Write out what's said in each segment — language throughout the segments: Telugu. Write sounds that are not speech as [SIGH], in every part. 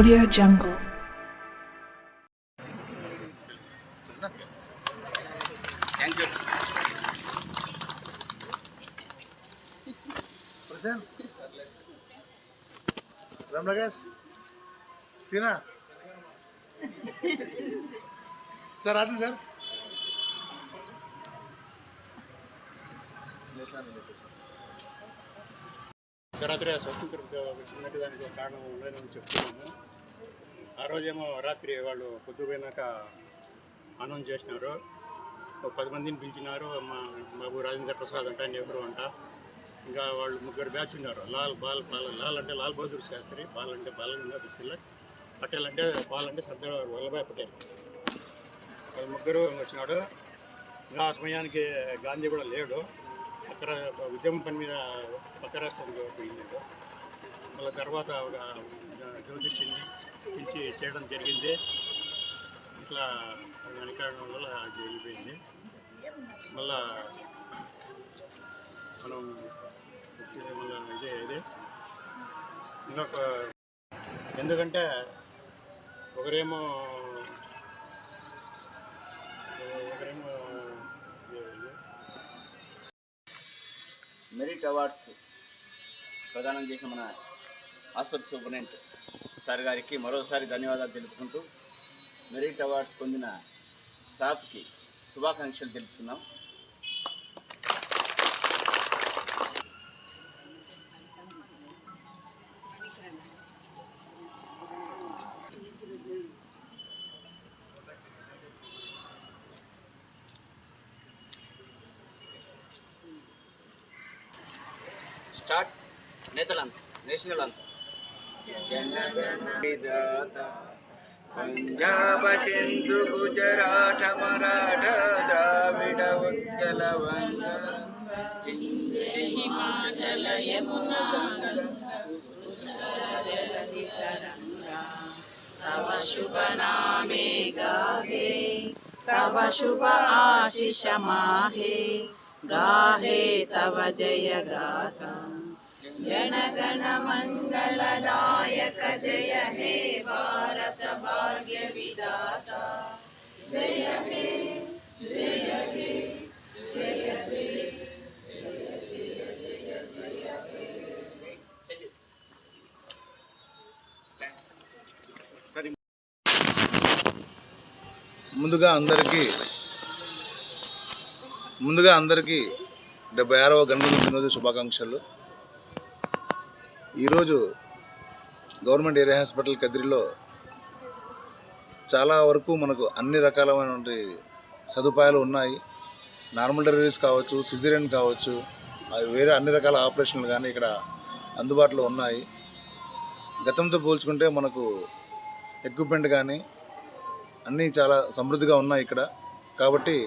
Audio Jungle. Thank you. Present. Ram Sina. [LAUGHS] sir, Adil sir. Let's have a look, sir. రాత్రి స్వతంత్ర దానికి ఒక కారణం ఉందని చెప్తున్నాము ఆ రోజేమో రాత్రి వాళ్ళు పొద్దుపోయినాక అనౌన్స్ చేసినారు. ఒక పది మందిని పిలిచినారు. మా బాబు రాజేంద్ర ప్రసాద్ అంట నెహ్రూ అంట. ఇంకా వాళ్ళు ముగ్గురు బ్యాచ్ ఉన్నారు. లాల్ బాల్ పాల్ లాల్ అంటే లాల్ బహదూర్ శాస్త్రి బాల్ అంటే బాలగంగాధర్ తిలక్ పటేల్ అంటే పాల్ అంటే సర్దార్ వల్లభాయ్ పటేల్. వాళ్ళు ముగ్గురు వచ్చినాడు ఇంకా ఆ సమయానికి గాంధీ కూడా లేడు. పక్క ఉద్యమం పని మీద పక్క రాష్ట్రంలో పోయింది మళ్ళీ తర్వాత ఒక జ్యోతిష్ని పిలిచి చేయడం జరిగింది. ఇట్లా వెనకాడడం వల్ల జరిగిపోయింది. మళ్ళా మనం మళ్ళీ ఇదే ఇదే. ఇంకొక ఎందుకంటే ఒకరేమో మెరిట్ అవార్డ్స్ ప్రదానం చేసిన మన ఆసుపత్రి సూపరింటెండెంట్ సార్ గారికి మరోసారి ధన్యవాదాలు తెలుపుకుంటూ మెరిట్ అవార్డ్స్ పొందిన స్టాఫ్కి శుభాకాంక్షలు తెలుపుతున్నాం. స్టార్ట్. నేతలంత నేషనల్ అంత. పంజాబ సింధు గుజరాట మరాఠ ద్రావిడ ఉత్కల వంగ. హిమాచల శుభ ఆశిష మాహే. गाहे तव जय गाथा जन गण मंगलदायक जय हे भारत भाग्य विधाता जय हे जय हे जय हे ముందుగా అందరికీ ముందుగా అందరికీ డెబ్బై ఆరవ గణతంత్ర దినోత్సవ శుభాకాంక్షలు. ఈరోజు గవర్నమెంట్ ఏరియా హాస్పిటల్ కదిరిలో చాలా వరకు మనకు అన్ని రకాలైనటువంటి సదుపాయాలు ఉన్నాయి. నార్మల్ డెలివరీస్ కావచ్చు సిజిరియన్ కావచ్చు అవి వేరే అన్ని రకాల ఆపరేషన్లు కానీ ఇక్కడ అందుబాటులో ఉన్నాయి. గతంతో పోల్చుకుంటే మనకు ఎక్విప్మెంట్ కానీ అన్నీ చాలా సమృద్ధిగా ఉన్నాయి ఇక్కడ. కాబట్టి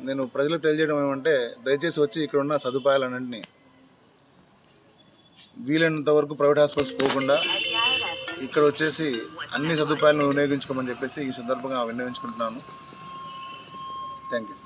నేను ప్రజలకు తెలియజేయడం ఏమంటే దయచేసి వచ్చి ఇక్కడ ఉన్న సదుపాయాలన్నింటినీ వీలైనంత వరకు ప్రైవేట్ హాస్పిటల్స్ పోకుండా ఇక్కడ వచ్చేసి అన్ని సదుపాయాలను వినియోగించుకోమని చెప్పేసి ఈ సందర్భంగా వినియోగించుకుంటున్నాను థ్యాంక్ యూ